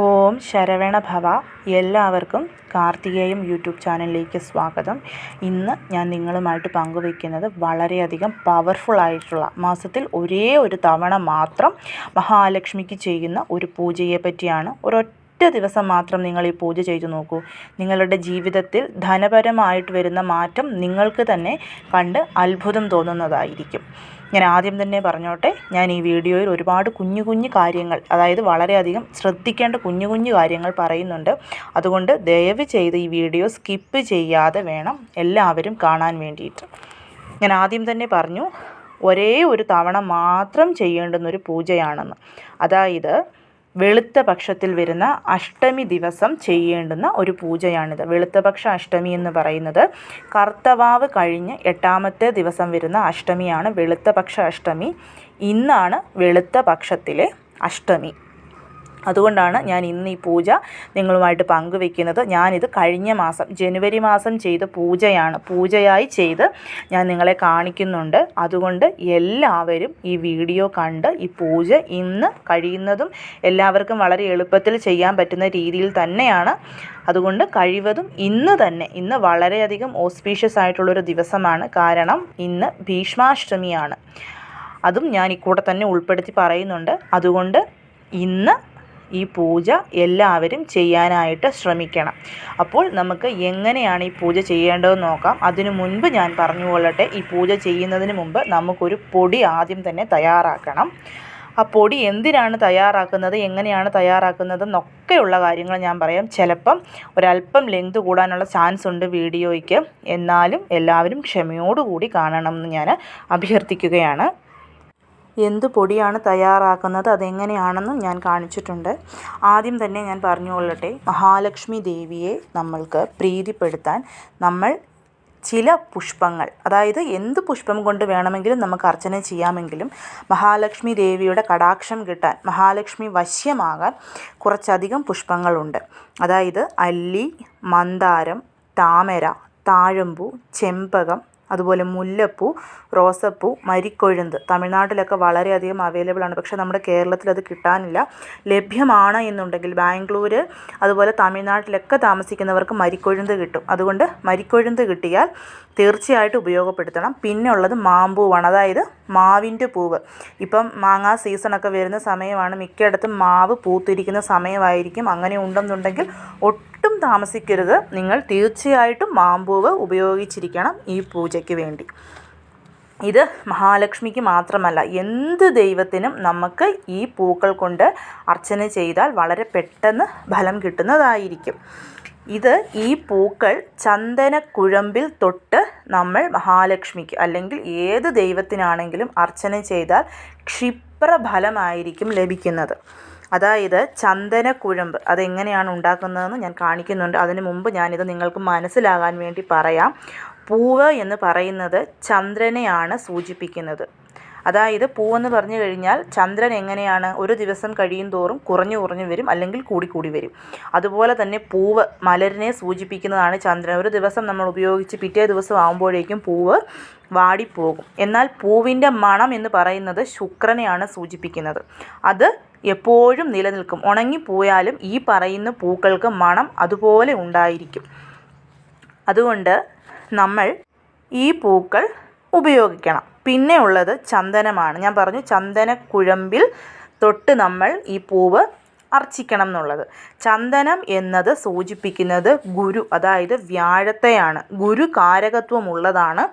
ഓം ശരവണ ഭവ. എല്ലാവർക്കും കാർത്തികേയം യൂട്യൂബ് ചാനലിലേക്ക് സ്വാഗതം. ഇന്ന് ഞാൻ നിങ്ങളുമായിട്ട് പങ്കുവയ്ക്കുന്നത് വളരെയധികം പവർഫുൾ ആയിട്ടുള്ള മാസത്തിൽ ഒരേ ഒരു തവണ മാത്രം മഹാലക്ഷ്മിക്ക് ചെയ്യുന്ന ഒരു പൂജയെ പറ്റിയാണ്. ഒരൊറ്റ ദിവസം മാത്രം നിങ്ങൾ ഈ പൂജ ചെയ്തു നോക്കൂ. നിങ്ങളുടെ ജീവിതത്തിൽ ധനപരമായിട്ട് വരുന്ന മാറ്റം നിങ്ങൾക്ക് തന്നെ കണ്ട് അത്ഭുതം തോന്നുന്നതായിരിക്കും. ഞാൻ ആദ്യം തന്നെ പറഞ്ഞോട്ടെ ഞാൻ ഈ വീഡിയോയിൽ ഒരുപാട് കുഞ്ഞു കുഞ്ഞു കാര്യങ്ങൾ അതായത് വളരെയധികം ശ്രദ്ധിക്കേണ്ട കുഞ്ഞു കുഞ്ഞു കാര്യങ്ങൾ പറയുന്നുണ്ട്. അതുകൊണ്ട് ദയവ് ചെയ്ത് ഈ വീഡിയോ സ്കിപ്പ് ചെയ്യാതെ വേണം എല്ലാവരും കാണാൻ വേണ്ടിയിട്ട്. ഞാൻ ആദ്യം തന്നെ പറഞ്ഞു ഒരേ ഒരു തവണ മാത്രം ചെയ്യേണ്ടുന്നൊരു പൂജയാണെന്ന്. അതായത് വെളുത്ത പക്ഷത്തിൽ വരുന്ന അഷ്ടമി ദിവസം ചെയ്യേണ്ടുന്ന ഒരു പൂജയാണിത്. വെളുത്തപക്ഷ അഷ്ടമി എന്ന് പറയുന്നത് കർത്തവാവ് കഴിഞ്ഞ് എട്ടാമത്തെ ദിവസം വരുന്ന അഷ്ടമിയാണ്. വെളുത്തപക്ഷ അഷ്ടമി. ഇന്നാണ് വെളുത്ത പക്ഷത്തിലെ അഷ്ടമി. അതുകൊണ്ടാണ് ഞാൻ ഇന്ന് ഈ പൂജ നിങ്ങളുമായിട്ട് പങ്കുവെക്കുന്നത്. ഞാനിത് കഴിഞ്ഞ മാസം ജനുവരി മാസം ചെയ്ത പൂജയാണ്. പൂജയായി ചെയ്ത് ഞാൻ നിങ്ങളെ കാണിക്കുന്നുണ്ട്. അതുകൊണ്ട് എല്ലാവരും ഈ വീഡിയോ കണ്ട് ഈ പൂജ ഇന്ന് കഴിയുന്നതും എല്ലാവർക്കും വളരെ എളുപ്പത്തിൽ ചെയ്യാൻ പറ്റുന്ന രീതിയിൽ തന്നെയാണ്. അതുകൊണ്ട് കഴിവതും ഇന്ന് തന്നെ ഇന്ന് വളരെയധികം ഓസ്പീഷ്യസ് ആയിട്ടുള്ളൊരു ദിവസമാണ്. കാരണം ഇന്ന് ഭീഷ്മാഷ്ടമിയാണ്. അതും ഞാൻ ഈ കൂടെ തന്നെ ഉൾപ്പെടുത്തി പറയുന്നുണ്ട്. അതുകൊണ്ട് ഇന്ന് ഈ പൂജ എല്ലാവരും ചെയ്യാനായിട്ട് ശ്രമിക്കണം. അപ്പോൾ നമുക്ക് എങ്ങനെയാണ് ഈ പൂജ ചെയ്യേണ്ടതെന്ന് നോക്കാം. അതിനു മുൻപ് ഞാൻ പറഞ്ഞു കൊള്ളട്ടെ ഈ പൂജ ചെയ്യുന്നതിന് മുമ്പ് നമുക്കൊരു പൊടി ആദ്യം തന്നെ തയ്യാറാക്കണം. ആ പൊടി എന്തിനാണ് തയ്യാറാക്കുന്നത് എങ്ങനെയാണ് തയ്യാറാക്കുന്നത് എന്നൊക്കെയുള്ള കാര്യങ്ങൾ ഞാൻ പറയാം. ചിലപ്പം ഒരല്പം ലെങ്ത് കൂടാനുള്ള ചാൻസ് ഉണ്ട് വീഡിയോയ്ക്ക്. എന്നാലും എല്ലാവരും ക്ഷമയോടുകൂടി കാണണം എന്ന് ഞാൻ അഭ്യർത്ഥിക്കുകയാണ്. എന്ത് പൊടിയാണ് തയ്യാറാക്കുന്നത് അതെങ്ങനെയാണെന്നും ഞാൻ കാണിച്ചിട്ടുണ്ട്. ആദ്യം തന്നെ ഞാൻ പറഞ്ഞുകൊള്ളട്ടെ മഹാലക്ഷ്മി ദേവിയെ നമ്മൾക്ക് പ്രീതിപ്പെടുത്താൻ നമ്മൾ ചില പുഷ്പങ്ങൾ അതായത് എന്ത് പുഷ്പം കൊണ്ട് വേണമെങ്കിലും നമുക്ക് അർച്ചന ചെയ്യാമെങ്കിലും മഹാലക്ഷ്മി ദേവിയുടെ കടാക്ഷം കിട്ടാൻ മഹാലക്ഷ്മി വശ്യമാകാൻ കുറച്ചധികം പുഷ്പങ്ങളുണ്ട്. അതായത് അല്ലി മന്ദാരം താമര താഴമ്പൂ ചെമ്പകം അതുപോലെ മുല്ലപ്പൂ റോസപ്പൂ മരിക്കൊഴുന്ത്. തമിഴ്നാട്ടിലൊക്കെ വളരെയധികം അവൈലബിൾ ആണ്. പക്ഷേ നമ്മുടെ കേരളത്തിൽ അത് കിട്ടാനില്ല. ലഭ്യമാണ് എന്നുണ്ടെങ്കിൽ ബാംഗ്ലൂർ അതുപോലെ തമിഴ്നാട്ടിലൊക്കെ താമസിക്കുന്നവർക്ക് മരിക്കൊഴുന്ത് കിട്ടും. അതുകൊണ്ട് മരിക്കൊഴുന്ത് കിട്ടിയാൽ തീർച്ചയായിട്ടും ഉപയോഗപ്പെടുത്തണം. പിന്നെ ഉള്ളത് മാമ്പൂവാണ് അതായത് മാവിന്റെ പൂവ്. ഇപ്പം മാങ്ങാ സീസണൊക്കെ വരുന്ന സമയമാണ് മിക്കയിടത്തും മാവ് പൂത്തിരിക്കുന്ന സമയമായിരിക്കും. അങ്ങനെ ഉണ്ടെന്നുണ്ടെങ്കിൽ ഒട്ടും താമസിക്കരുത്. നിങ്ങൾ തീർച്ചയായിട്ടും മാമ്പൂവ് ഉപയോഗിച്ചിരിക്കണം ഈ പൂജയ്ക്ക്. വേണ്ടി. ഇത് മഹാലക്ഷ്മിക്ക് മാത്രമല്ല എന്ത് ദൈവത്തിനും നമുക്ക് ഈ പൂക്കൾ കൊണ്ട് അർച്ചന ചെയ്താൽ വളരെ പെട്ടെന്ന് ഫലം കിട്ടുന്നതായിരിക്കും. ഇത് ഈ പൂക്കൾ ചന്ദനക്കുഴമ്പിൽ തൊട്ട് നമ്മൾ മഹാലക്ഷ്മിക്ക് അല്ലെങ്കിൽ ഏത് ദൈവത്തിനാണെങ്കിലും അർച്ചന ചെയ്താൽ ക്ഷിപ്രഫലമായിരിക്കും ലഭിക്കുന്നത്. അതായത് ചന്ദനക്കുഴമ്പ് അതെങ്ങനെയാണ് ഉണ്ടാക്കുന്നതെന്ന് ഞാൻ കാണിക്കുന്നുണ്ട്. അതിന് മുമ്പ് ഞാനിത് നിങ്ങൾക്ക് മനസ്സിലാകാൻ വേണ്ടി പറയാം. പൂവ് എന്ന് പറയുന്നത് ചന്ദ്രനെയാണ് സൂചിപ്പിക്കുന്നത്. അതായത് പൂവെന്ന് പറഞ്ഞു കഴിഞ്ഞാൽ ചന്ദ്രൻ എങ്ങനെയാണ് ഒരു ദിവസം കഴിയും തോറും കുറഞ്ഞു കുറഞ്ഞു വരും അല്ലെങ്കിൽ കൂടി കൂടി വരും. അതുപോലെ തന്നെ പൂവ് മലരിനെ സൂചിപ്പിക്കുന്നതാണ് ചന്ദ്രൻ. ഒരു ദിവസം നമ്മൾ ഉപയോഗിച്ച് പിറ്റേ ദിവസം ആകുമ്പോഴേക്കും പൂവ് വാടിപ്പോകും. എന്നാൽ പൂവിന്റെ മണം എന്ന് പറയുന്നത് ശുക്രനെയാണ് സൂചിപ്പിക്കുന്നത്. അത് എപ്പോഴും നിലനിൽക്കും. ഉണങ്ങിപ്പോയാലും ഈ പറയുന്ന പൂക്കൾക്ക് മണം അതുപോലെ ഉണ്ടായിരിക്കും. അതുകൊണ്ട് നമ്മൾ ഈ പൂക്കൾ ഉപയോഗിക്കണം. പിന്നെ ഉള്ളത് ചന്ദനമാണ്. ഞാൻ പറഞ്ഞു ചന്ദന ചന്ദനക്കുഴമ്പിൽ തൊട്ട് നമ്മൾ ഈ പൂവ് അർച്ചിക്കണം എന്നുള്ളത്. ചന്ദനം എന്നത് സൂചിപ്പിക്കുന്നത് ഗുരു അതായത് വ്യാഴത്തെയാണ്. ഗുരു കാരകത്വമുള്ളതാണ്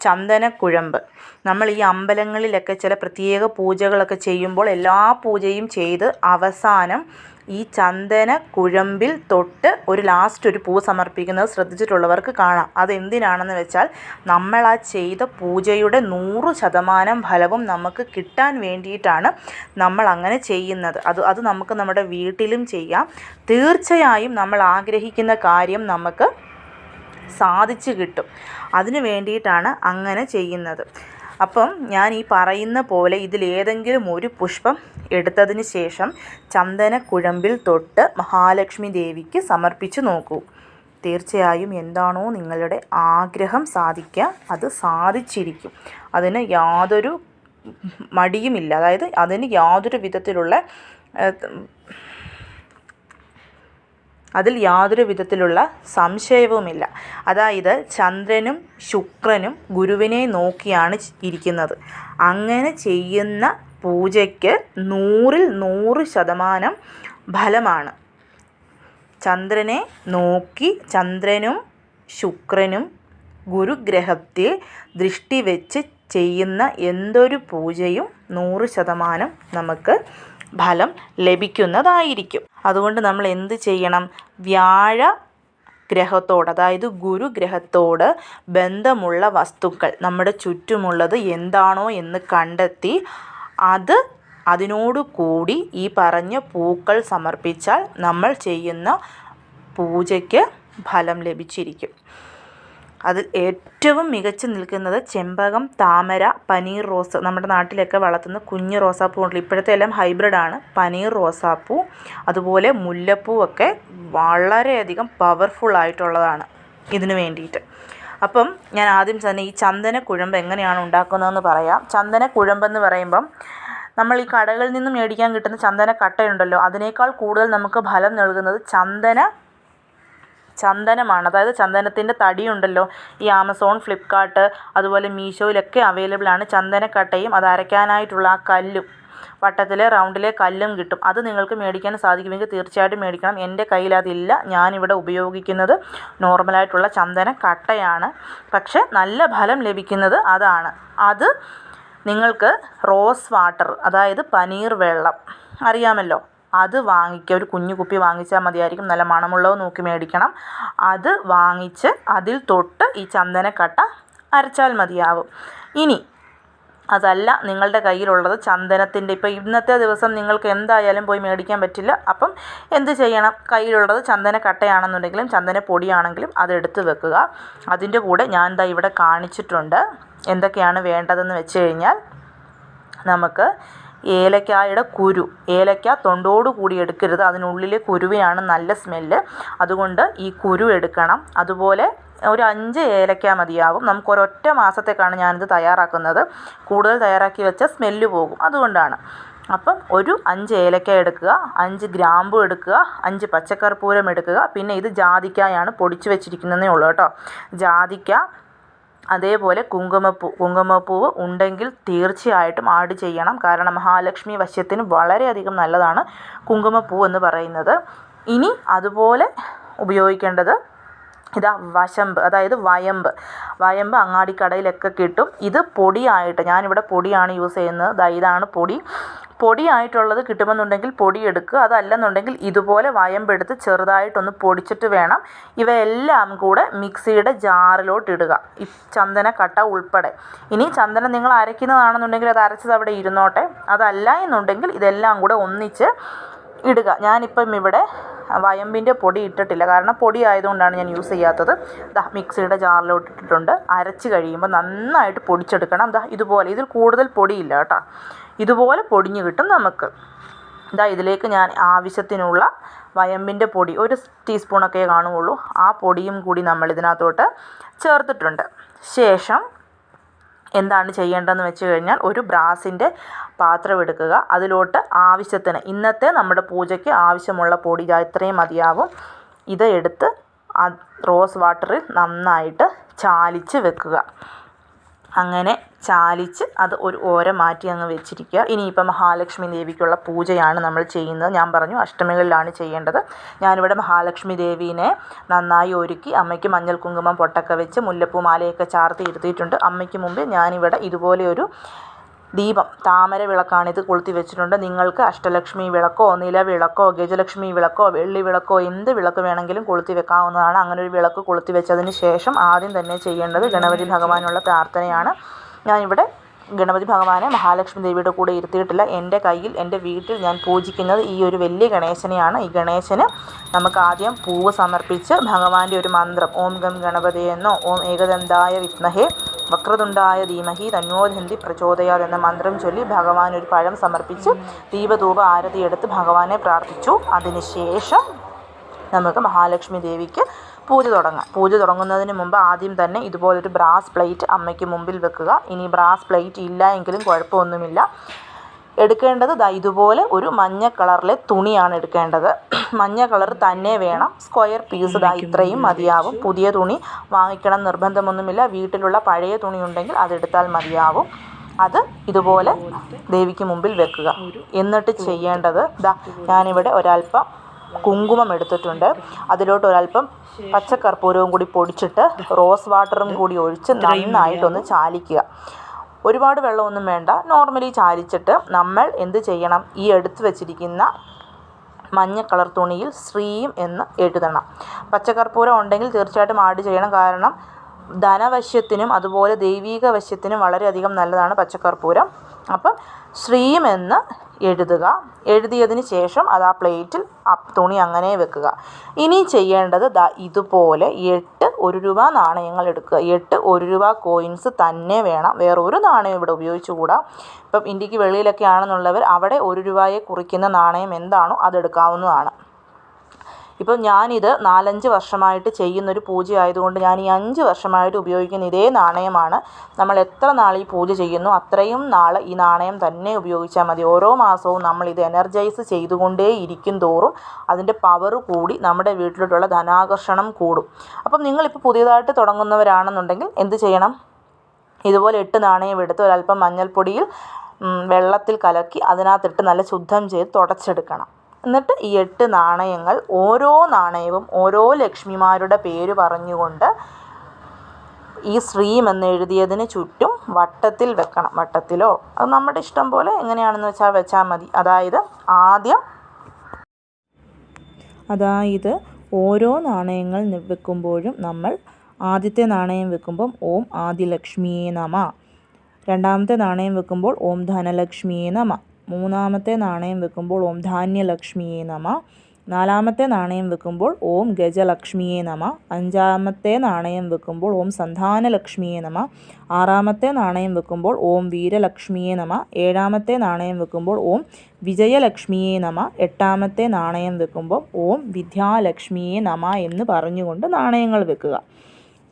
ചന്ദനക്കുഴമ്പ്. നമ്മൾ ഈ അമ്പലങ്ങളിലൊക്കെ ചില പ്രത്യേക പൂജകളൊക്കെ ചെയ്യുമ്പോൾ എല്ലാ പൂജയും ചെയ്ത് അവസാനം ഈ ചന്ദന കുഴമ്പിൽ തൊട്ട് ഒരു ലാസ്റ്റ് ഒരു പൂ സമർപ്പിക്കുന്നത് ശ്രദ്ധിച്ചിട്ടുള്ളവർക്ക് കാണാം. അതെന്തിനാണെന്ന് വെച്ചാൽ നമ്മൾ ആ ചെയ്ത പൂജയുടെ നൂറ് ശതമാനം ഫലവും നമുക്ക് കിട്ടാൻ വേണ്ടിയിട്ടാണ് നമ്മൾ അങ്ങനെ ചെയ്യുന്നത്. അത് അത് നമുക്ക് നമ്മുടെ വീട്ടിലും ചെയ്യാം. തീർച്ചയായും നമ്മൾ ആഗ്രഹിക്കുന്ന കാര്യം നമുക്ക് സാധിച്ചു കിട്ടും. അതിനു വേണ്ടിയിട്ടാണ് അങ്ങനെ ചെയ്യുന്നത്. അപ്പം ഞാൻ ഈ പറയുന്ന പോലെ ഇതിലേതെങ്കിലും ഒരു പുഷ്പം എടുത്തതിന് ശേഷം ചന്ദന ചന്ദനക്കുഴമ്പിൽ തൊട്ട് മഹാലക്ഷ്മി ദേവിക്ക് സമർപ്പിച്ച് നോക്കൂ. തീർച്ചയായും എന്താണോ നിങ്ങളുടെ ആഗ്രഹം സാധിക്കുക അത് സാധിച്ചിരിക്കും. അതിന് യാതൊരു മടിയുമില്ല. അതായത് അതിന് യാതൊരു വിധത്തിലുള്ള അതിൽ യാതൊരു വിധത്തിലുള്ള സംശയവുമില്ല. അതായത് ചന്ദ്രനും ശുക്രനും ഗുരുവിനെ നോക്കിയാണ് ഇരിക്കുന്നത്. അങ്ങനെ ചെയ്യുന്ന പൂജയ്ക്ക് നൂറിൽ നൂറ് ശതമാനം ഫലമാണ്. ചന്ദ്രനെ നോക്കി ചന്ദ്രനും ശുക്രനും ഗുരുഗ്രഹത്തിൽ ദൃഷ്ടി വെച്ച് ചെയ്യുന്ന എന്തൊരു പൂജയും നൂറ് ശതമാനം നമുക്ക് ഫലം ലഭിക്കുന്നതായിരിക്കും. അതുകൊണ്ട് നമ്മൾ എന്ത് ചെയ്യണം? വ്യാഴ ഗ്രഹത്തോട് അതായത് ഗുരുഗ്രഹത്തോട് ബന്ധമുള്ള വസ്തുക്കൾ നമ്മുടെ ചുറ്റുമുള്ളത് എന്താണോ എന്ന് കണ്ടെത്തി അത് അതിനോട് കൂടി ഈ പറഞ്ഞ പൂക്കൾ സമർപ്പിച്ചാൽ നമ്മൾ ചെയ്യുന്ന പൂജയ്ക്ക് ഫലം ലഭിച്ചിരിക്കും. അതിൽ ഏറ്റവും മികച്ച് നിൽക്കുന്നത് ചെമ്പകം താമര പനീർ റോസ്. നമ്മുടെ നാട്ടിലൊക്കെ വളർത്തുന്ന കുഞ്ഞു റോസാപ്പൂ ഉണ്ടല്ലോ. ഇപ്പോഴത്തെ എല്ലാം ഹൈബ്രിഡാണ് പനീർ റോസാപ്പൂ അതുപോലെ മുല്ലപ്പൂ ഒക്കെ വളരെയധികം പവർഫുൾ ആയിട്ടുള്ളതാണ് ഇതിന് വേണ്ടിയിട്ട്. അപ്പം ഞാൻ ആദ്യം തന്നെ ഈ ചന്ദന കുഴമ്പ് എങ്ങനെയാണ് ഉണ്ടാക്കുന്നതെന്ന് പറയാം. ചന്ദന കുഴമ്പെന്ന് പറയുമ്പം നമ്മൾ ഈ കടകളിൽ നിന്നും മേടിക്കാൻ കിട്ടുന്ന ചന്ദന കട്ടയുണ്ടല്ലോ അതിനേക്കാൾ കൂടുതൽ നമുക്ക് ഫലം നൽകുന്നത് ചന്ദന ചന്ദനമാണ്. അതായത് ചന്ദനത്തിന്റെ തടിയുണ്ടല്ലോ. ഈ ആമസോൺ ഫ്ലിപ്കാർട്ട് അതുപോലെ മീഷോയിലൊക്കെ അവൈലബിൾ ആണ് ചന്ദനക്കട്ടയും. അത് അരയ്ക്കാനായിട്ടുള്ള ആ കല്ലും. വട്ടത്തിലെ റൗണ്ടിലെ കല്ലും കിട്ടും. അത് നിങ്ങൾക്ക് മേടിക്കാൻ സാധിക്കുമെങ്കിൽ തീർച്ചയായിട്ടും മേടിക്കണം. എന്റെ കയ്യിൽ അതില്ല. ഞാനിവിടെ ഉപയോഗിക്കുന്നത് നോർമലായിട്ടുള്ള ചന്ദന കട്ടയാണ് പക്ഷേ നല്ല ഫലം ലഭിക്കുന്നത് അതാണ്. അത് നിങ്ങൾക്ക് റോസ് വാട്ടർ അതായത് പനീർ വെള്ളം. അറിയാമല്ലോ? അത് വാങ്ങിക്കുക ഒരു കുഞ്ഞു കുപ്പി വാങ്ങിച്ചാൽ മതിയായിരിക്കും. നല്ല മണമുള്ളത് നോക്കി മേടിക്കണം. അത് വാങ്ങിച്ച് അതിൽ തൊട്ട് ഈ ചന്ദനക്കട്ട അരച്ചാൽ മതിയാവും. ഇനി അതല്ല നിങ്ങളുടെ കയ്യിലുള്ളത് ചന്ദനത്തിന്റെ. ഇപ്പോൾ ഇന്നത്തെ ദിവസം നിങ്ങൾക്ക് എന്തായാലും പോയി മേടിക്കാൻ പറ്റില്ല. അപ്പം എന്ത് ചെയ്യണം? കയ്യിലുള്ളത് ചന്ദനക്കട്ടയാണെന്നുണ്ടെങ്കിലും ചന്ദനപ്പൊടിയാണെങ്കിലും അതെടുത്ത് വെക്കുക. അതിന്റെ കൂടെ ഞാൻ ദാ ഇവിടെ കാണിച്ചിട്ടുണ്ട്. എന്തൊക്കെയാണ് വേണ്ടതെന്ന് വെച്ച് കഴിഞ്ഞാൽ നമുക്ക് ഏലക്കായുടെ കുരു ഏലക്ക തൊണ്ടോട് കൂടി എടുക്കരുത്. അതിനുള്ളിലെ കുരുവിനാണ് നല്ല സ്മെല്ല് അതുകൊണ്ട് ഈ കുരു എടുക്കണം. അതുപോലെ ഒരു അഞ്ച് ഏലക്ക മതിയാവും. നമുക്ക് ഒരൊറ്റ മാസത്തേക്കാണ് ഞാനിത് തയ്യാറാക്കുന്നത്. കൂടുതൽ തയ്യാറാക്കി വെച്ചാൽ സ്മെല്ല് പോകും. അതുകൊണ്ടാണ്. അപ്പം ഒരു അഞ്ച് ഏലക്ക എടുക്കുക അഞ്ച് ഗ്രാമ്പു എടുക്കുക അഞ്ച് പച്ചക്കർപ്പൂരം എടുക്കുക. പിന്നെ ഇത് ജാതിക്കായാണ് പൊടിച്ച് വെച്ചിരിക്കുന്നതേ ഉള്ളൂ കേട്ടോ. ജാതിക്ക അതേപോലെ കുങ്കുമപ്പൂ കുങ്കുമപ്പൂവ് ഉണ്ടെങ്കിൽ തീർച്ചയായിട്ടും ആഡ് ചെയ്യണം. കാരണം മഹാലക്ഷ്മി വശ്യത്തിന് വളരെയധികം നല്ലതാണ് കുങ്കുമപ്പൂ എന്ന് പറയുന്നത്. ഇനി അതുപോലെ ഉപയോഗിക്കേണ്ടത് ഇതാ വശമ്പ് അതായത് വയമ്പ് വയമ്പ് അങ്ങാടിക്കടയിലൊക്കെ കിട്ടും. ഇത് പൊടിയായിട്ട് ഞാനിവിടെ പൊടിയാണ് യൂസ് ചെയ്യുന്നത്. ദാ ഇതാണ് പൊടി. പൊടിയായിട്ടുള്ളത് കിട്ടുമെന്നുണ്ടെങ്കിൽ പൊടി എടുക്കുക അതല്ലെന്നുണ്ടെങ്കിൽ ഇതുപോലെ വയമ്പെടുത്ത് ചെറുതായിട്ടൊന്ന് പൊടിച്ചിട്ട് വേണം ഇവയെല്ലാം കൂടെ മിക്സിയുടെ ജാറിലോട്ട് ഇടുക. ഈ ചന്ദന കട്ട ഉൾപ്പെടെ. ഇനി ചന്ദനം നിങ്ങൾ അരയ്ക്കുന്നതാണെന്നുണ്ടെങ്കിൽ അത് അരച്ചത് അവിടെ ഇരുന്നോട്ടെ. അതല്ല എന്നുണ്ടെങ്കിൽ ഇതെല്ലാം കൂടെ ഒന്നിച്ച് ഇടുക. ഞാനിപ്പം ഇവിടെ വയമ്പിന്റെ പൊടി ഇട്ടിട്ടില്ല. കാരണം പൊടി ആയതുകൊണ്ടാണ് ഞാൻ യൂസ് ചെയ്യാത്തത്. ദാ മിക്സിയുടെ ജാറിലോട്ട് ഇട്ടിട്ടുണ്ട്. അരച്ച് കഴിയുമ്പോൾ നന്നായിട്ട് പൊടിച്ചെടുക്കണം. ദാ ഇതുപോലെ. ഇതിൽ കൂടുതൽ പൊടിയില്ല കേട്ടോ. ഇതുപോലെ പൊടിഞ്ഞ് കിട്ടും നമുക്ക്. ഇതാ ഇതിലേക്ക് ഞാൻ ആവശ്യത്തിനുള്ള വയമ്പിന്റെ പൊടി ഒരു ടീസ്പൂണൊക്കെ കാണുകയുള്ളൂ. ആ പൊടിയും കൂടി നമ്മൾ ഇതിനകത്തോട്ട് ചേർത്തിട്ടുണ്ട്. ശേഷം എന്താണ് ചെയ്യേണ്ടതെന്ന് വെച്ച് കഴിഞ്ഞാൽ ഒരു ബ്രാസിന്റെ പാത്രം എടുക്കുക. അതിലോട്ട് ആവശ്യത്തിന് ഇന്നത്തെ നമ്മുടെ പൂജയ്ക്ക് ആവശ്യമുള്ള പൊടി ഇതാ ഇത്രയും മതിയാവും. ഇത് എടുത്ത് റോസ് വാട്ടറിൽ നന്നായിട്ട് ചാലിച്ച് വെക്കുക. അങ്ങനെ ചാലിച്ച് അത് ഒരു ഓര മാറ്റി അങ്ങ് വെച്ചിരിക്കുക. ഇനിയിപ്പം മഹാലക്ഷ്മി ദേവിക്കുള്ള പൂജയാണ് നമ്മൾ ചെയ്യുന്നത്. ഞാൻ പറഞ്ഞു അഷ്ടമികളിലാണ് ചെയ്യേണ്ടത്. ഞാനിവിടെ മഹാലക്ഷ്മി ദേവീനെ നന്നായി ഒരുക്കി അമ്മയ്ക്ക് മഞ്ഞൾ കുങ്കുമം പൊട്ടൊക്കെ വെച്ച് മുല്ലപ്പൂ മാലയൊക്കെ ചാർത്തി ഇരുത്തിയിട്ടുണ്ട്. അമ്മയ്ക്ക് മുമ്പ് ഞാനിവിടെ ഇതുപോലെ ഒരു ദീപം താമര വിളക്കാണ് ഇത് കൊളുത്തി വെച്ചിട്ടുണ്ട്. നിങ്ങൾക്ക് അഷ്ടലക്ഷ്മി വിളക്കോ നിലവിളക്കോ ഗജലക്ഷ്മി വിളക്കോ വെള്ളി വിളക്കോ എന്ത് വിളക്ക് വേണമെങ്കിലും കൊളുത്തി വെക്കാവുന്നതാണ്. അങ്ങനെ ഒരു വിളക്ക് കൊളുത്തി വെച്ചതിന് ശേഷം ആദ്യം തന്നെ ചെയ്യേണ്ടത് ഗണപതി ഭഗവാനുള്ള പ്രാർത്ഥനയാണ്. ഞാനിവിടെ ഗണപതി ഭഗവാനെ മഹാലക്ഷ്മി ദേവിയുടെ കൂടെ ഇരുത്തിയിട്ടില്ല. എന്റെ കയ്യിൽ എന്റെ വീട്ടിൽ ഞാൻ പൂജിക്കുന്നത് ഈ ഒരു വലിയ ഗണേശനെയാണ്. ഈ ഗണേശന് നമുക്ക് ആദ്യം പൂവ് സമർപ്പിച്ച് ഭഗവാന്റെ ഒരു മന്ത്രം ഓം ഗം ഗണപതി എന്നോ ഓം ഏകദന്തായ വിത്മഹേ വക്രതുണ്ടായ ധീമഹി തന്നോധന്തി പ്രചോദയാത് എന്ന മന്ത്രം ചൊല്ലി ഭഗവാൻ ഒരു പഴം സമർപ്പിച്ച് ദീപധൂപ ആരതിയെടുത്ത് ഭഗവാനെ പ്രാർത്ഥിച്ചു. അതിനുശേഷം നമുക്ക് മഹാലക്ഷ്മി ദേവിക്ക് പൂജ തുടങ്ങാം. പൂജ തുടങ്ങുന്നതിന് മുമ്പ് ആദ്യം തന്നെ ഇതുപോലൊരു ബ്രാസ് പ്ലേറ്റ് അമ്മയ്ക്ക് മുമ്പിൽ വെക്കുക. ഇനി ബ്രാസ് പ്ലേറ്റ് ഇല്ല എങ്കിലും കുഴപ്പമൊന്നുമില്ല. എടുക്കേണ്ടത് ദാ ഇതുപോലെ ഒരു മഞ്ഞ കളറിലെ തുണിയാണ് എടുക്കേണ്ടത്. മഞ്ഞ കളർ തന്നെ വേണം. സ്ക്വയർ പീസ് ദാ ഇത്രയും മതിയാവും. പുതിയ തുണി വാങ്ങിക്കണം നിർബന്ധമൊന്നുമില്ല. വീട്ടിലുള്ള പഴയ തുണി ഉണ്ടെങ്കിൽ അതെടുത്താൽ മതിയാവും. അത് ഇതുപോലെ ദേവിക്ക് മുമ്പിൽ വെക്കുക. എന്നിട്ട് ചെയ്യേണ്ടത് ദാ ഞാനിവിടെ ഒരല്പം കുങ്കുമം എടുത്തിട്ടുണ്ട്. അതിലോട്ട് ഒരല്പം പച്ചക്കർപ്പൂരവും കൂടി പൊടിച്ചിട്ട് റോസ് വാട്ടറും കൂടി ഒഴിച്ച് നന്നായിട്ടൊന്ന് ചാലിക്കുക. ഒരുപാട് വെള്ളമൊന്നും വേണ്ട. നോർമലി ചാലിച്ചിട്ട് നമ്മൾ എന്ത് ചെയ്യണം? ഈ എടുത്തു വച്ചിരിക്കുന്ന മഞ്ഞ കളർ തുണിയിൽ ശ്രീയും എന്ന് എഴുതണം. പച്ചക്കർപ്പൂരം ഉണ്ടെങ്കിൽ തീർച്ചയായിട്ടും ആഡ് ചെയ്യണം. കാരണം ധനവശ്യത്തിനും അതുപോലെ ദൈവീക വശ്യത്തിനും വളരെയധികം നല്ലതാണ് പച്ചക്കർപ്പൂരം. അപ്പം ശ്രീം എന്ന് എഴുതുക. എഴുതിയതിന് ശേഷം അത് ആ പ്ലേറ്റിൽ ആ തുണി അങ്ങനെ വെക്കുക. ഇനി ചെയ്യേണ്ടത് ദാ ഇതുപോലെ എട്ട് ഒരു രൂപ നാണയങ്ങൾ എടുക്കുക. എട്ട് ഒരു രൂപ കോയിൻസ് തന്നെ വേണം. വേറെ ഒരു നാണയം ഇവിടെ ഉപയോഗിച്ചുകൂടാ. ഇപ്പം ഇന്ത്യയ്ക്ക് വെളിയിലൊക്കെ ആണെന്നുള്ളവർ അവിടെ ഒരു രൂപയെ കുറിക്കുന്ന നാണയം എന്താണോ അതെടുക്കാവുന്നതാണ് ഇപ്പം ഞാനിത് നാലഞ്ച് വർഷമായിട്ട് ചെയ്യുന്നൊരു പൂജ ആയതുകൊണ്ട് ഞാൻ ഈ അഞ്ച് വർഷമായിട്ട് ഉപയോഗിക്കുന്ന ഇതേ നാണയമാണ്. നമ്മൾ എത്ര നാൾ ഈ പൂജ ചെയ്യുന്നു അത്രയും നാൾ ഈ നാണയം തന്നെ ഉപയോഗിച്ചാൽ മതി. ഓരോ മാസവും നമ്മൾ ഇത് എനർജൈസ് ചെയ്തുകൊണ്ടേ ഇരിക്കും തോറും അതിന്റെ പവർ കൂടി നമ്മുടെ വീട്ടിലോട്ടുള്ള ധനാകർഷണം കൂടും. അപ്പം നിങ്ങളിപ്പോൾ പുതിയതായിട്ട് തുടങ്ങുന്നവരാണെന്നുണ്ടെങ്കിൽ എന്ത് ചെയ്യണം? ഇതുപോലെ എട്ട് നാണയം എടുത്ത് ഒരല്പം മഞ്ഞൾപ്പൊടിയിൽ വെള്ളത്തിൽ കലക്കി അതിനകത്തിട്ട് നല്ല ശുദ്ധം ചെയ്ത് തുടച്ചെടുക്കണം. എന്നിട്ട് ഈ എട്ട് നാണയങ്ങൾ ഓരോ നാണയവും ഓരോ ലക്ഷ്മിമാരുടെ പേര് പറഞ്ഞുകൊണ്ട് ഈ ശ്രീം എന്ന് എഴുതിയതിന് ചുറ്റും വട്ടത്തിൽ വെക്കണം. വട്ടത്തിലോ? അത് നമ്മുടെ ഇഷ്ടം പോലെ എങ്ങനെയാണെന്ന് വെച്ചാൽ വെച്ചാൽ മതി. അതായത് ആദ്യം അതായത് ഓരോ നാണയങ്ങൾ വെക്കുമ്പോഴും നമ്മൾ ആദ്യത്തെ നാണയം വെക്കുമ്പം ഓം ആദിലക്ഷ്മിയേ നമ. രണ്ടാമത്തെ നാണയം വെക്കുമ്പോൾ ഓം ധനലക്ഷ്മിയേ നമ. മൂന്നാമത്തെ നാണയം വെക്കുമ്പോൾ ഓം ധാന്യലക്ഷ്മിയെ നമ. നാലാമത്തെ നാണയം വെക്കുമ്പോൾ ഓം ഗജലക്ഷ്മിയെ നമ. അഞ്ചാമത്തെ നാണയം വെക്കുമ്പോൾ ഓം സന്താനലക്ഷ്മിയെ നമ. ആറാമത്തെ നാണയം വെക്കുമ്പോൾ ഓം വീരലക്ഷ്മിയെ നമ. ഏഴാമത്തെ നാണയം വെക്കുമ്പോൾ ഓം വിജയലക്ഷ്മിയെ നമ. എട്ടാമത്തെ നാണയം വെക്കുമ്പോൾ ഓം വിദ്യാലക്ഷ്മിയെ നമ എന്ന് പറഞ്ഞുകൊണ്ട് നാണയങ്ങൾ വെക്കുക.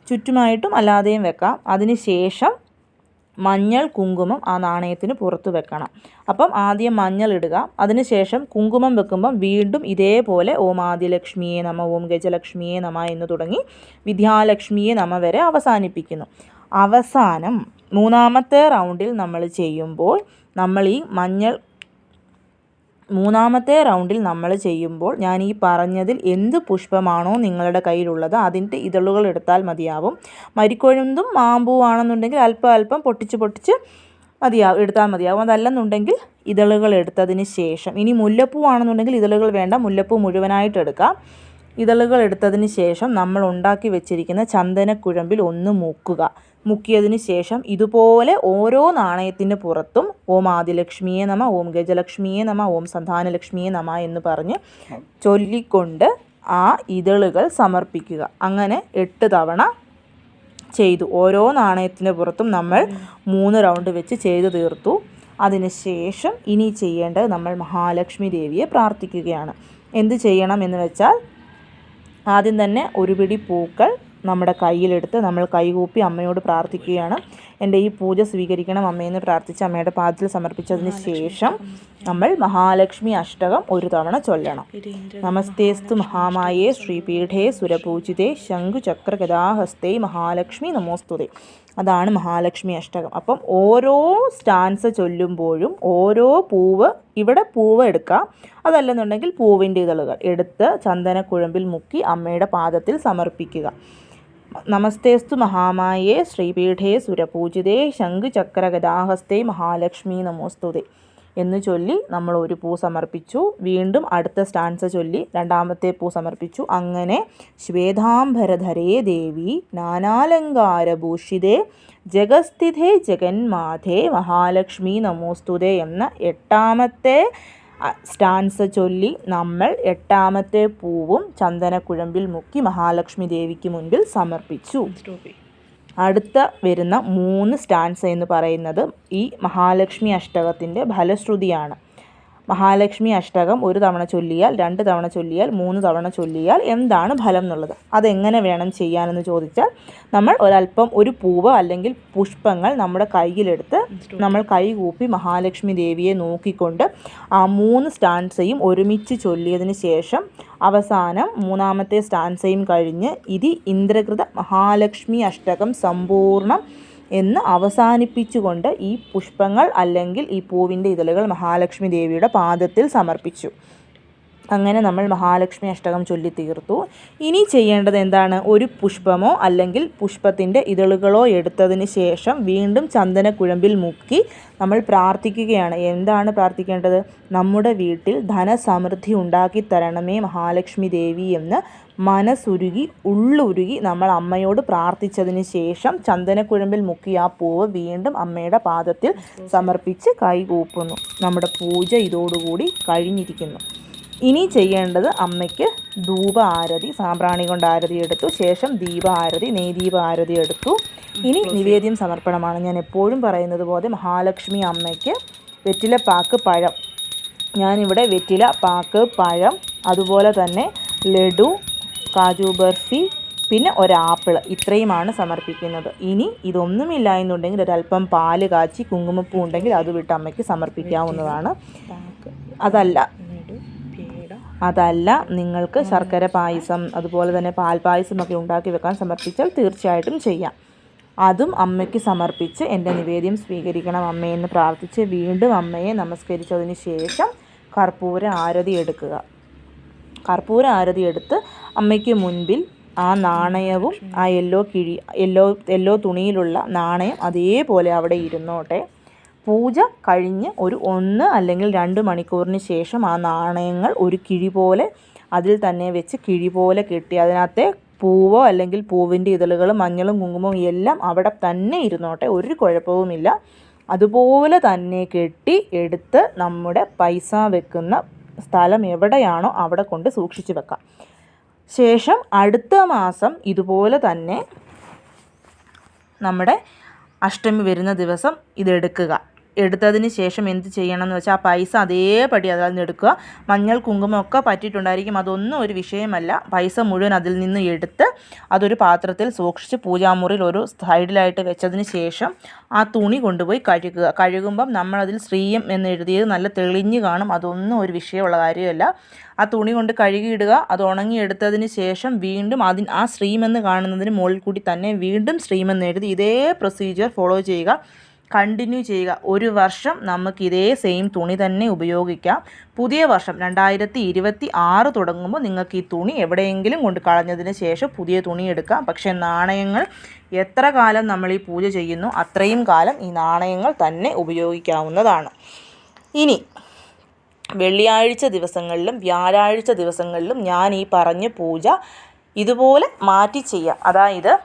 ചുറ്റുമായിട്ടും അല്ലാതെയും വെക്കാം. അതിന് ശേഷം മഞ്ഞൾ കുങ്കുമം ആ നാണയത്തിന് പുറത്ത് വെക്കണം. അപ്പം ആദ്യം മഞ്ഞൾ ഇടുക. അതിനുശേഷം കുങ്കുമം വെക്കുമ്പം വീണ്ടും ഇതേപോലെ ഓം ആദ്യലക്ഷ്മിയെ നമ ഓം ഗജലക്ഷ്മിയെ നമ എന്ന് തുടങ്ങി വിദ്യാലക്ഷ്മിയെ നമ വരെ അവസാനിപ്പിക്കുന്നു. അവസാനം മൂന്നാമത്തെ റൗണ്ടിൽ നമ്മൾ ചെയ്യുമ്പോൾ നമ്മൾ ഈ മഞ്ഞൾ മൂന്നാമത്തെ റൗണ്ടിൽ നമ്മൾ ചെയ്യുമ്പോൾ ഞാൻ ഈ പറഞ്ഞതിൽ എന്ത് പുഷ്പമാണോ നിങ്ങളുടെ കയ്യിലുള്ളത് അതിന്റെ ഇതളുകൾ എടുത്താൽ മതിയാവും. മരിക്കൊഴുന്തും മാമ്പൂവാണെന്നുണ്ടെങ്കിൽ അല്പം അല്പം പൊട്ടിച്ച് പൊട്ടിച്ച് മതിയാവും എടുത്താൽ മതിയാവും. അതല്ലെന്നുണ്ടെങ്കിൽ ഇതളുകൾ എടുത്തതിന് ശേഷം. ഇനി മുല്ലപ്പൂ ആണെന്നുണ്ടെങ്കിൽ ഇതളുകൾ വേണ്ട മുല്ലപ്പൂ മുഴുവനായിട്ട് എടുക്കാം. ഇതളുകൾ എടുത്തതിന് ശേഷം നമ്മൾ ഉണ്ടാക്കി വെച്ചിരിക്കുന്ന ചന്ദനക്കുഴമ്പിൽ ഒന്ന് മുക്കുക. മുക്കിയതിന് ശേഷം ഇതുപോലെ ഓരോ നാണയത്തിന് പുറത്തും ഓം ആദിലക്ഷ്മിയെ നമ ഓം ഗജലക്ഷ്മിയെ നമ ഓം സന്താനലക്ഷ്മിയെ നമ എന്ന് പറഞ്ഞ് ചൊല്ലിക്കൊണ്ട് ആ ഇതളുകൾ സമർപ്പിക്കുക. അങ്ങനെ എട്ട് തവണ ചെയ്തു. ഓരോ നാണയത്തിന് പുറത്തും നമ്മൾ മൂന്ന് റൗണ്ട് വെച്ച് ചെയ്തു തീർത്തു. അതിനുശേഷം ഇനി ചെയ്യേണ്ടത് നമ്മൾ മഹാലക്ഷ്മി ദേവിയെ പ്രാർത്ഥിക്കുകയാണ്. എന്ത് ചെയ്യണം എന്ന് വെച്ചാൽ ആദ്യം തന്നെ ഒരു പിടി പൂക്കൾ നമ്മുടെ കയ്യിലെടുത്ത് നമ്മൾ കൈകൂപ്പി അമ്മയോട് പ്രാർത്ഥിക്കുകയാണ്. എന്റെ ഈ പൂജ സ്വീകരിക്കണം അമ്മയെന്ന് പ്രാർത്ഥിച്ച് അമ്മയുടെ പാദത്തിൽ സമർപ്പിച്ചതിന് ശേഷം നമ്മൾ മഹാലക്ഷ്മി അഷ്ടകം ഒരു തവണ ചൊല്ലണം. നമസ്തേസ്തു മഹാമായേ ശ്രീപീഠേ സുരപൂജിതേ ശംഖുചക്ര ഗതാഹസ്തേ മഹാലക്ഷ്മി നമോസ്തുതേ. അതാണ് മഹാലക്ഷ്മി അഷ്ടകം. അപ്പം ഓരോ സ്റ്റാൻസ് ചൊല്ലുമ്പോഴും ഓരോ പൂവ് ഇവിടെ പൂവ് എടുക്കാം. അതല്ലെന്നുണ്ടെങ്കിൽ പൂവിന്റെ ഇതളുകൾ എടുത്ത് ചന്ദനക്കുഴമ്പിൽ മുക്കി അമ്മയുടെ പാദത്തിൽ സമർപ്പിക്കുക. നമസ്തേസ്തു മഹാമായേ ശ്രീപീഠേ സുരപൂജിതേ ശംഖുചക്രഗദാഹസ്തേ മഹാലക്ഷ്മി നമോസ്തുതേ എന്ന് ചൊല്ലി നമ്മൾ ഒരു പൂ സമർപ്പിച്ചു. വീണ്ടും അടുത്ത സ്റ്റാൻസ ചൊല്ലി രണ്ടാമത്തെ പൂ സമർപ്പിച്ചു. അങ്ങനെ ശ്വേതാംബരധരേ ദേവി നാനാലങ്കാരഭൂഷിതേ ജഗസ്ഥിതേ ജഗന്മാധേ മഹാലക്ഷ്മി നമോസ്തുതേ എന്ന എട്ടാമത്തെ സ്റ്റാൻസ് ചൊല്ലി നമ്മൾ എട്ടാമത്തെ പൂവും ചന്ദനക്കുഴമ്പിൽ മുക്കി മഹാലക്ഷ്മി ദേവിക്ക് മുൻപിൽ സമർപ്പിച്ചു. അടുത്ത വരുന്ന മൂന്ന് സ്റ്റാൻസ എന്ന് പറയുന്നത് ഈ മഹാലക്ഷ്മി അഷ്ടകത്തിന്റെ ഫലശ്രുതിയാണ്. മഹാലക്ഷ്മി അഷ്ടകം ഒരു തവണ ചൊല്ലിയാൽ രണ്ട് തവണ ചൊല്ലിയാൽ മൂന്ന് തവണ ചൊല്ലിയാൽ എന്താണ് ഫലം എന്നുള്ളത്? അതെങ്ങനെ വേണം ചെയ്യാനെന്ന് ചോദിച്ചാൽ നമ്മൾ ഒരല്പം ഒരു പൂവ് അല്ലെങ്കിൽ പുഷ്പങ്ങൾ നമ്മുടെ കയ്യിലെടുത്ത് നമ്മൾ കൈ കൂപ്പി മഹാലക്ഷ്മി ദേവിയെ നോക്കിക്കൊണ്ട് ആ മൂന്ന് സ്റ്റാൻസയും ഒരുമിച്ച് ചൊല്ലിയതിന് ശേഷം അവസാനം മൂന്നാമത്തെ സ്റ്റാൻസയും കഴിഞ്ഞ് ഇതി ഇന്ദ്രകൃത മഹാലക്ഷ്മി അഷ്ടകം സമ്പൂർണം എന്ന് അവസാനിപ്പിച്ചുകൊണ്ട് ഈ പുഷ്പങ്ങൾ അല്ലെങ്കിൽ ഈ പൂവിന്റെ ഇതളുകൾ മഹാലക്ഷ്മി ദേവിയുടെ പാദത്തിൽ സമർപ്പിച്ചു. അങ്ങനെ നമ്മൾ മഹാലക്ഷ്മി അഷ്ടകം ചൊല്ലി തീർത്തു. ഇനി ചെയ്യേണ്ടത് എന്താണ്? ഒരു പുഷ്പമോ അല്ലെങ്കിൽ പുഷ്പത്തിന്റെ ഇതളുകളോ എടുത്തതിന് ശേഷം വീണ്ടും ചന്ദനക്കുഴമ്പിൽ മുക്കി നമ്മൾ പ്രാർത്ഥിക്കുകയാണ്. എന്താണ് പ്രാർത്ഥിക്കേണ്ടത്? നമ്മുടെ വീട്ടിൽ ധനസമൃദ്ധി ഉണ്ടാക്കി തരണമേ മഹാലക്ഷ്മി ദേവി എന്ന് മനസ്സുരുകി ഉള്ളുരുകി നമ്മൾ അമ്മയോട് പ്രാർത്ഥിച്ചതിന് ശേഷം ചന്ദനക്കുഴമ്പിൽ മുക്കി ആ പൂവ് വീണ്ടും അമ്മയുടെ പാദത്തിൽ സമർപ്പിച്ച് കൈകൂപ്പുന്നു നമ്മുടെ പൂജ ഇതോടുകൂടി കഴിഞ്ഞിരിക്കുന്നു. ഇനി ചെയ്യേണ്ടത് അമ്മയ്ക്ക് ധൂപ ആരതി സാമ്പ്രാണി കൊണ്ട് ആരതി എടുത്തു. ശേഷം ദീപ ആരതി നെയ്ദീപ ആരതി എടുത്തു. ഇനി നിവേദ്യം സമർപ്പണമാണ്. ഞാൻ എപ്പോഴും പറയുന്നത് പോലെ മഹാലക്ഷ്മി അമ്മയ്ക്ക് വെറ്റില പാക്ക് പഴം. ഞാനിവിടെ വെറ്റില പാക്ക് പഴം അതുപോലെ തന്നെ ലഡു കാജു ബർഫി പിന്നെ ഒരാപ്പിൾ ഇത്രയുമാണ് സമർപ്പിക്കുന്നത്. ഇനി ഇതൊന്നുമില്ല എന്നുണ്ടെങ്കിൽ ഒരല്പം പാൽ കാച്ചി കുങ്കുമപ്പൂ ഉണ്ടെങ്കിൽ അത് വിട്ട് അമ്മയ്ക്ക് സമർപ്പിക്കാവുന്നതാണ്. അതല്ല. അതല്ല. നിങ്ങൾക്ക് ശർക്കര പായസം അതുപോലെ തന്നെ പാൽ പായസമൊക്കെ ഉണ്ടാക്കി വെക്കാൻ സമർപ്പിച്ചാൽ തീർച്ചയായിട്ടും ചെയ്യാം. അതും അമ്മയ്ക്ക് സമർപ്പിച്ച് എന്റെ നിവേദ്യം സ്വീകരിക്കണം അമ്മയെന്ന് പ്രാർത്ഥിച്ച് വീണ്ടും അമ്മയെ നമസ്കരിച്ചതിന് ശേഷം കർപ്പൂര ആരതി എടുക്കുക. കർപ്പൂര ആരതി എടുത്ത് അമ്മയ്ക്ക് മുൻപിൽ ആ നാണയവും ആ യെല്ലോ കിഴി യെല്ലോ യെല്ലോ തുണിയിലുള്ള നാണയം അതേപോലെ അവിടെ ഇരുന്നോട്ടെ. പൂജ കഴിഞ്ഞ് ഒരു ഒന്ന് അല്ലെങ്കിൽ രണ്ട് മണിക്കൂറിന് ശേഷം ആ നാണയങ്ങൾ ഒരു കിഴി പോലെ അതിൽ തന്നെ വെച്ച് കിഴി പോലെ കെട്ടി അതിനകത്തെ പൂവോ അല്ലെങ്കിൽ പൂവിന്റെ ഇതളുകൾ മഞ്ഞളും കുങ്കുമവും എല്ലാം അവിടെ തന്നെ ഇരുന്നോട്ടെ. ഒരു കുഴപ്പവുമില്ല. അതുപോലെ തന്നെ കെട്ടി എടുത്ത് നമ്മുടെ പൈസ വെക്കുന്ന സ്ഥലം എവിടെയാണോ അവിടെ കൊണ്ട് സൂക്ഷിച്ചു വെക്കാം. ശേഷം അടുത്ത മാസം ഇതുപോലെ തന്നെ നമ്മുടെ അഷ്ടമി വരുന്ന ദിവസം ഇതെടുക്കുക. എടുത്തതിന് ശേഷം എന്ത് ചെയ്യണം എന്ന് വെച്ചാൽ ആ പൈസ അതേപടി അതിൽ നിന്ന് എടുക്കുക. മഞ്ഞൾ കുങ്കുമൊക്കെ പറ്റിയിട്ടുണ്ടായിരിക്കും. അതൊന്നും ഒരു വിഷയമല്ല. പൈസ മുഴുവൻ അതിൽ നിന്ന് എടുത്ത് അതൊരു പാത്രത്തിൽ സൂക്ഷിച്ച് പൂജാമുറിയിൽ ഒരു സൈഡിലായിട്ട് വെച്ചതിന് ശേഷം ആ തുണി കൊണ്ടുപോയി കഴുകുക. കഴുകുമ്പം നമ്മളതിൽ ശ്രീയം എന്ന് എഴുതിയത് നല്ല തെളിഞ്ഞ് കാണും. അതൊന്നും ഒരു വിഷയമുള്ള കാര്യമല്ല. ആ തുണി കൊണ്ട് കഴുകിയിടുക. അത് ഉണങ്ങിയെടുത്തതിന് ശേഷം വീണ്ടും അതിന് ആ ശ്രീമെന്ന് കാണുന്നതിന് മുകളിൽ കൂടി തന്നെ വീണ്ടും ശ്രീമെന്ന് എഴുതി ഇതേ പ്രൊസീജിയർ ഫോളോ ചെയ്യുക. കണ്ടിന്യൂ ചെയ്യുക. ഒരു വർഷം നമുക്ക് ഇതേ സെയിം തുണി തന്നെ ഉപയോഗിക്കാം. പുതിയ വർഷം രണ്ടായിരത്തി ഇരുപത്തി ആറ് തുടങ്ങുമ്പോൾ നിങ്ങൾക്ക് ഈ തുണി എവിടെയെങ്കിലും കൊണ്ട് കളഞ്ഞതിന് ശേഷം പുതിയ തുണി എടുക്കാം. പക്ഷേ നാണയങ്ങൾ എത്ര കാലം നമ്മൾ ഈ പൂജ ചെയ്യുന്നു അത്രയും കാലം ഈ നാണയങ്ങൾ തന്നെ ഉപയോഗിക്കാവുന്നതാണ്. ഇനി വെള്ളിയാഴ്ച ദിവസങ്ങളിലും വ്യാഴാഴ്ച ദിവസങ്ങളിലും ഞാൻ ഈ പറഞ്ഞ പൂജ ഇതുപോലെ മാറ്റി ചെയ്യാം. അതായത്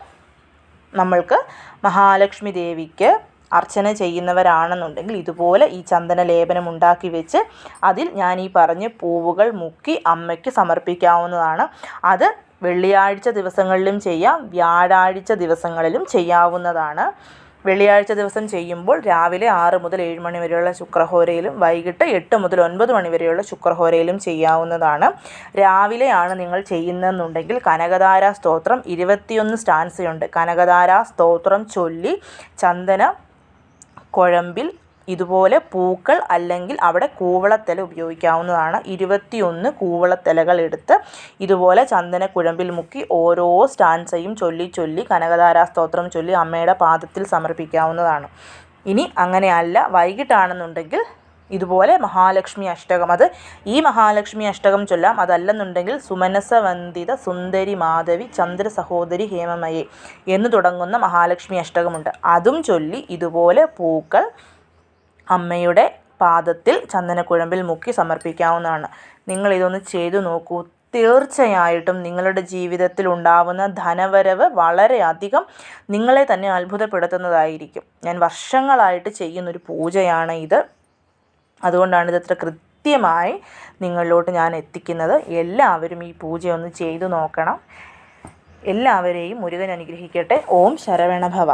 നമ്മൾക്ക് മഹാലക്ഷ്മി ദേവിക്ക് അർച്ചന ചെയ്യുന്നവരാണെന്നുണ്ടെങ്കിൽ ഇതുപോലെ ഈ ചന്ദന ലേപനം ഉണ്ടാക്കി വെച്ച് അതിൽ ഞാൻ ഈ പറഞ്ഞ പൂവുകൾ മുക്കി അമ്മയ്ക്ക് സമർപ്പിക്കാവുന്നതാണ്. അത് വെള്ളിയാഴ്ച ദിവസങ്ങളിലും ചെയ്യാം വ്യാഴാഴ്ച ദിവസങ്ങളിലും ചെയ്യാവുന്നതാണ്. വെള്ളിയാഴ്ച ദിവസം ചെയ്യുമ്പോൾ രാവിലെ ആറ് മുതൽ ഏഴ് മണി വരെയുള്ള ശുക്രഹോരയിലും വൈകിട്ട് എട്ട് മുതൽ ഒൻപത് മണി വരെയുള്ള ശുക്രഹോരയിലും ചെയ്യാവുന്നതാണ്. രാവിലെയാണ് നിങ്ങൾ ചെയ്യുന്നതെന്നുണ്ടെങ്കിൽ കനകധാര സ്തോത്രം ഇരുപത്തിയൊന്ന് സ്റ്റാൻസയുണ്ട്. കനകധാര സ്തോത്രം ചൊല്ലി ചന്ദന കുഴമ്പിൽ ഇതുപോലെ പൂക്കൾ അല്ലെങ്കിൽ അവിടെ കൂവളത്തില ഉപയോഗിക്കാവുന്നതാണ്. ഇരുപത്തിയൊന്ന് കൂവളത്തിലകൾ എടുത്ത് ഇതുപോലെ ചന്ദന കുഴമ്പിൽ മുക്കി ഓരോ സ്റ്റാൻസയും ചൊല്ലി ചൊല്ലി കനകധാരാ സ്തോത്രം ചൊല്ലി അമ്മയുടെ പാദത്തിൽ സമർപ്പിക്കാവുന്നതാണ്. ഇനി അങ്ങനെയല്ല വൈകിട്ടാണെന്നുണ്ടെങ്കിൽ ഇതുപോലെ മഹാലക്ഷ്മി അഷ്ടകം. അത് ഈ മഹാലക്ഷ്മി അഷ്ടകം ചൊല്ലാം അതല്ലെന്നുണ്ടെങ്കിൽ സുമനസവന്ദിത സുന്ദരി മാധവി ചന്ദ്ര സഹോദരി ഹേമമയെ എന്ന് തുടങ്ങുന്ന മഹാലക്ഷ്മി അഷ്ടകമുണ്ട്. അതും ചൊല്ലി ഇതുപോലെ പൂക്കൾ അമ്മയുടെ പാദത്തിൽ ചന്ദനക്കുഴമ്പിൽ മുക്കി സമർപ്പിക്കാവുന്നതാണ്. നിങ്ങൾ ഇതൊന്ന് ചെയ്തു നോക്കൂ. തീർച്ചയായിട്ടും നിങ്ങളുടെ ജീവിതത്തിൽ ഉണ്ടാവുന്ന ധനവരവ് വളരെയധികം നിങ്ങളെ തന്നെ അത്ഭുതപ്പെടുത്തുന്നതായിരിക്കും. ഞാൻ വർഷങ്ങളായിട്ട് ചെയ്യുന്നൊരു പൂജയാണ് ഇത്. അതുകൊണ്ടാണ് ഇതത്ര കൃത്യമായി നിങ്ങളിലോട്ട് ഞാൻ എത്തിക്കുന്നത്. എല്ലാവരും ഈ പൂജ ഒന്ന് ചെയ്തു നോക്കണം. എല്ലാവരെയും മുരുകൻ അനുഗ്രഹിക്കട്ടെ. ഓം ശരവണഭവ.